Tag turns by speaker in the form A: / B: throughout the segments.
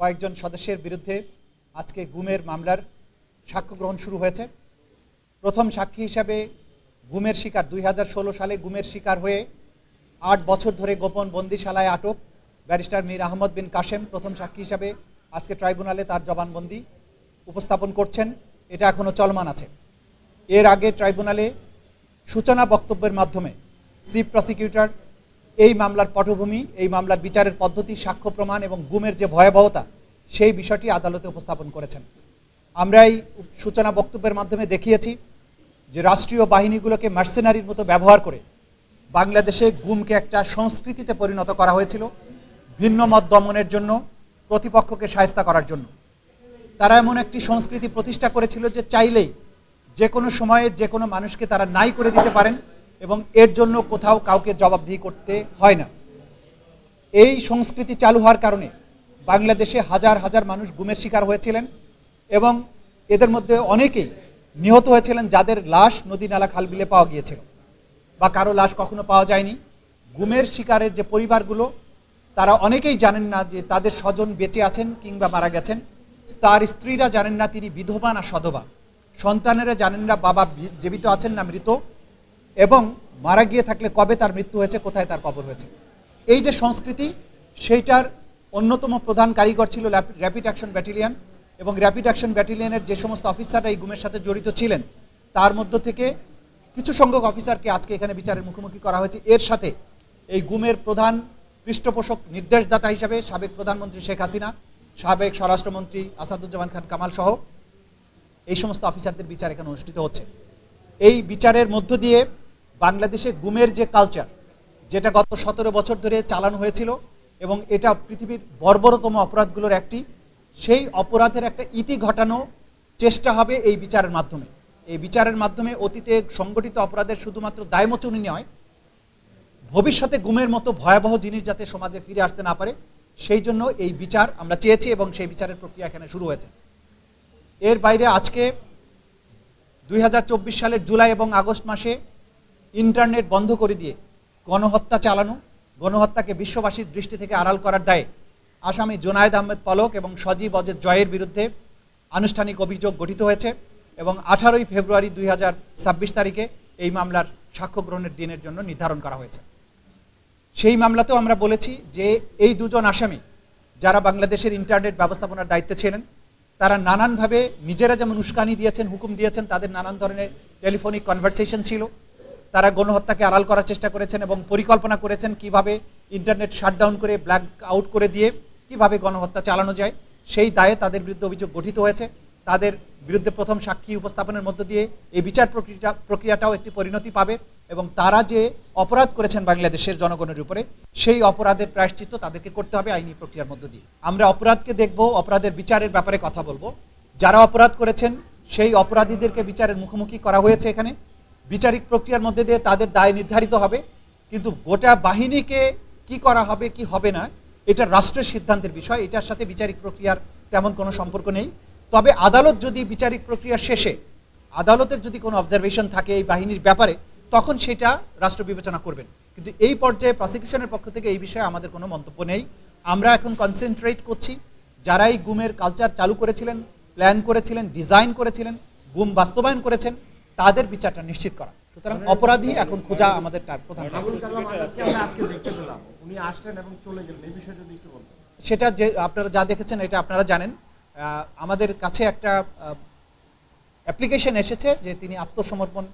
A: কয়েকজন সদস্যের বিরুদ্ধে আজকে গুমের মামলার সাক্ষ্য গ্রহণ শুরু হয়েছে। প্রথম সাক্ষী হিসাবে গুমের শিকার, দুই হাজার ষোলো সালে গুমের শিকার হয়ে আট বছর ধরে গোপন বন্দিশালায় আটক ব্যারিস্টার মীর আহমদ বিন কাশেম প্রথম সাক্ষী হিসাবে আজকে ট্রাইব্যুনালে তার জবানবন্দি উপস্থাপন করছেন। এটা এখনও চলমান আছে। এর আগে ট্রাইব্যুনালে সূচনা বক্তব্যের মাধ্যমে চিফ প্রসিকিউটর এই মামলার পটভূমি, এই মামলার বিচারের পদ্ধতি, সাক্ষ্য প্রমাণ এবং গুমের যে ভয়াবহতা, সেই বিষয়টি আদালতে উপস্থাপন করেছেন। আমরা এই সূচনা বক্তব্যের মাধ্যমে দেখিয়েছি যে রাষ্ট্রীয় বাহিনীগুলোকে মার্সেনারির মতো ব্যবহার করে বাংলাদেশে গুমকে একটা সংস্কৃতিতে পরিণত করা হয়েছিল, ভিন্ন মত দমনের জন্য, প্রতিপক্ষকে সায়স্তা করার জন্য। তারা এমন একটি সংস্কৃতি প্রতিষ্ঠা করেছিল যে চাইলেই যে কোনো সময়ে যে কোনো মানুষকে তারা নাই করে দিতে পারেন এবং এর জন্য কোথাও কাউকে জবাবদিহি করতে হয় না। এই সংস্কৃতি চালু হওয়ার কারণে বাংলাদেশে হাজার হাজার মানুষ গুমের শিকার হয়েছিলেন এবং এদের মধ্যে অনেকেই নিহত হয়েছিলেন যাদের লাশ নদী নালা খালবিলে পাওয়া গিয়েছিল বা কারও লাশ কখনো পাওয়া যায়নি। গুমের শিকারের যে পরিবারগুলো, তারা অনেকেই জানেন না যে তাদের স্বজন বেঁচে আছেন কিংবা মারা গেছেন। তার স্ত্রীরা জানেন না তিনি বিধবা না সধবা। সন্তানেরা জানেন না বাবা জীবিত আছেন না মৃত। এবং মারা গিয়ে থাকলে কবে তার মৃত্যু হয়েছে, কোথায় তার কবর হয়েছে। এই যে সংস্কৃতি, সেইটার অন্যতম প্রধান কারিগর ছিল র্যাপিড অ্যাকশন ব্যাটালিয়ন এবং র্যাপিড অ্যাকশন ব্যাটালিয়নের যে সমস্ত অফিসাররা এই গুমের সাথে জড়িত ছিলেন, তার মধ্য থেকে কিছু সংখ্যক অফিসারকে আজকে এখানে বিচারের মুখোমুখি করা হয়েছে। এর সাথে এই গুমের প্রধান পৃষ্ঠপোষক নির্দেশদাতা হিসাবে সাবেক প্রধানমন্ত্রী শেখ হাসিনা, সাবেক স্বরাষ্ট্রমন্ত্রী আসাদুজ্জামান খান কামাল সহ এই সমস্ত অফিসারদের বিচার এখানে অনুষ্ঠিত হচ্ছে। এই বিচারের মধ্য দিয়ে বাংলাদেশে গুমের যে কালচার যেটা গত সতেরো বছর ধরে চালানো হয়েছিল এবং এটা পৃথিবীর বর্বরতম অপরাধগুলোর একটি, সেই অপরাধের একটা ইতি ঘটানো চেষ্টা হবে এই বিচারের মাধ্যমে। এই বিচারের মাধ্যমে অতীতে সংগঠিত অপরাধের শুধুমাত্র দায়মোচনী নয়, ভবিষ্যতে গুমের মতো ভয়াবহ জিনিস যাতে সমাজে ফিরে আসতে না পারে, সেই জন্য এই বিচার আমরা চেয়েছি এবং সেই বিচারের প্রক্রিয়া এখানে শুরু হয়েছে। এর বাইরে আজকে দুই হাজার চব্বিশ সালের জুলাই এবং আগস্ট মাসে ইন্টারনেট বন্ধ করে দিয়ে গণহত্যা চালানো, গণহত্যাকে বিশ্ববাসীর দৃষ্টি থেকে আড়াল করার দায়ে আসামি জোনায়েদ আহমেদ পলক এবং সজীব অজেদ জয়ের বিরুদ্ধে আনুষ্ঠানিক অভিযোগ গঠিত হয়েছে এবং আঠারোই ফেব্রুয়ারি দুই হাজার ছাব্বিশ তারিখে এই মামলার সাক্ষ্য গ্রহণের দিনের জন্য নির্ধারণ করা হয়েছে। সেই মামলাতেও আমরা বলেছি যে এই দুজন আসামি যারা বাংলাদেশের ইন্টারনেট ব্যবস্থাপনার দায়িত্বে ছিলেন, তারা নানানভাবে নিজেরা যেমন উস্কানি দিয়েছেন, হুকুম দিয়েছেন, তাদের নানান ধরনের টেলিফোনিক কনভারসেশন ছিল। তারা গণহত্যাকে আড়াল করার চেষ্টা করেছেন এবং পরিকল্পনা করেছেন কীভাবে ইন্টারনেট শাটডাউন করে ব্ল্যাক আউট করে দিয়ে কীভাবে গণহত্যা চালানো যায়। সেই দায়ে তাদের বিরুদ্ধে অভিযোগ গঠিত হয়েছে। তাদের বিরুদ্ধে প্রথম সাক্ষী উপস্থাপনের মধ্য দিয়ে এই বিচার প্রক্রিয়া প্রক্রিয়াটাও একটি পরিণতি পাবে এবং তারা যে অপরাধ করেছেন বাংলাদেশের জনগণের উপরে, সেই অপরাধের প্রায়শ্চিত্ত তাদেরকে করতে হবে আইনি প্রক্রিয়ার মধ্য দিয়ে। আমরা অপরাধকে দেখব, অপরাধের বিচারের ব্যাপারে কথা বলব। যারা অপরাধ করেছেন, সেই অপরাধীদেরকে বিচারের মুখোমুখি করা হয়েছে এখানে। বিচারিক প্রক্রিয়ার মধ্যে দিয়ে তাদের দায় নির্ধারিত হবে, কিন্তু গোটা বাহিনীকে কি করা হবে, কি হবে না, এটা রাষ্ট্রের সিদ্ধান্তের বিষয়। এটার সাথে বিচারিক প্রক্রিয়ার তেমন কোনো সম্পর্ক নেই। তবে আদালত যদি বিচারিক প্রক্রিয়া শেষে আদালতের যদি কোনো অবজারভেশন থাকে এই বাহিনীর ব্যাপারে, তখন সেটা রাষ্ট্র বিবেচনা করবেন। কিন্তু এই পর্যায়ে প্রসিকিউশনের পক্ষ থেকে এই বিষয়ে আমাদের কোনো মন্তব্য নেই। আমরা এখন কনসেন্ট্রেট করছি। যারা এই গুমের কালচার চালু করেছিলেন প্ল্যান করেছিলেন ডিজাইন করেছিলেন, গুম বাস্তবায়ন করেছেন তাদের বিচারটা নিশ্চিত করা। সুতরাং অপরাধী এখন খোঁজা আমাদের টার- প্রধান সেটা যে আপনারা যা দেখেছেন এটা আপনারা জানেন। আমাদের কাছে একটা অ্যাপ্লিকেশন এসেছে যে তিনি আত্মসমর্পণ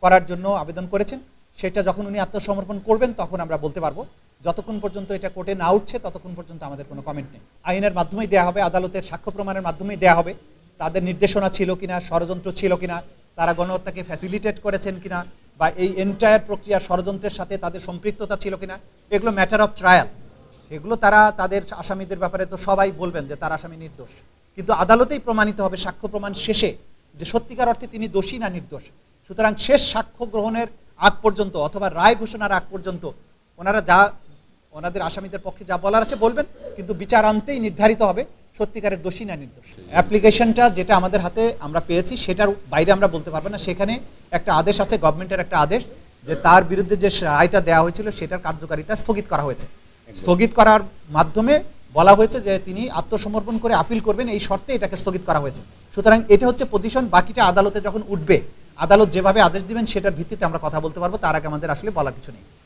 A: করার জন্য আবেদন করেছেন। সেটা যখন উনি আত্মসমর্পণ করবেন তখন আমরা বলতে পারব। যতক্ষণ পর্যন্ত এটা কোর্টে না উঠছে ততক্ষণ পর্যন্ত আমাদের কোনো কমেন্ট নেই। আইনের মাধ্যমেই দেওয়া হবে আদালতের সাক্ষ্য প্রমাণের মাধ্যমেই দেওয়া হবে। তাদের নির্দেশনা ছিল কিনা ষড়যন্ত্র ছিল কিনা তারা গণহত্যাকে ফ্যাসিলিটেট করেছেন কিনা বা এই এন্টায়ার প্রক্রিয়ার ষড়যন্ত্রের সাথে তাদের সম্পৃক্ততা ছিল কিনা, এগুলো ম্যাটার অফ ট্রায়াল সেগুলো তারা, তাদের আসামিদের ব্যাপারে তো সবাই বলবেন যে তার আসামি নির্দোষ। কিন্তু আদালতেই প্রমাণিত হবে সাক্ষ্য প্রমাণ শেষে যে সত্যিকার অর্থে তিনি দোষী না নির্দোষ। সুতরাং শেষ সাক্ষ্য গ্রহণের আগ পর্যন্ত অথবা রায় ঘোষণার আগ পর্যন্ত ওনারা যা, ওনাদের আসামিদের পক্ষে যা বলার আছে বলবেন, কিন্তু বিচার আনতেই নির্ধারিত হবে। সত্যিকারের দোষী না নির্দোষ। অ্যাপ্লিকেশনটা যেটা আমাদের হাতে আমরা পেয়েছি সেটার বাইরে আমরা বলতে পারব না। সেখানে একটা আদেশ আছে গভর্নমেন্টের একটা আদেশ যে তার বিরুদ্ধে যে রায়টা দেওয়া হয়েছিল সেটার কার্যকারিতা স্থগিত করা হয়েছে। স্থগিত করার মাধ্যমে বলা হয়েছে যে তিনি আত্মসমর্পণ করে আপিল করবেন এই শর্তে এটাকে স্থগিত করা হয়েছে। সুতরাং এটা হচ্ছে পজিশন বাকিটা আদালতে যখন উঠবে আদালত যেভাবে আদেশ দিবেন সেটার ভিত্তিতে আমরা কথা বলতে পারব তার আগে আমাদের আসলে বলার কিছু নেই।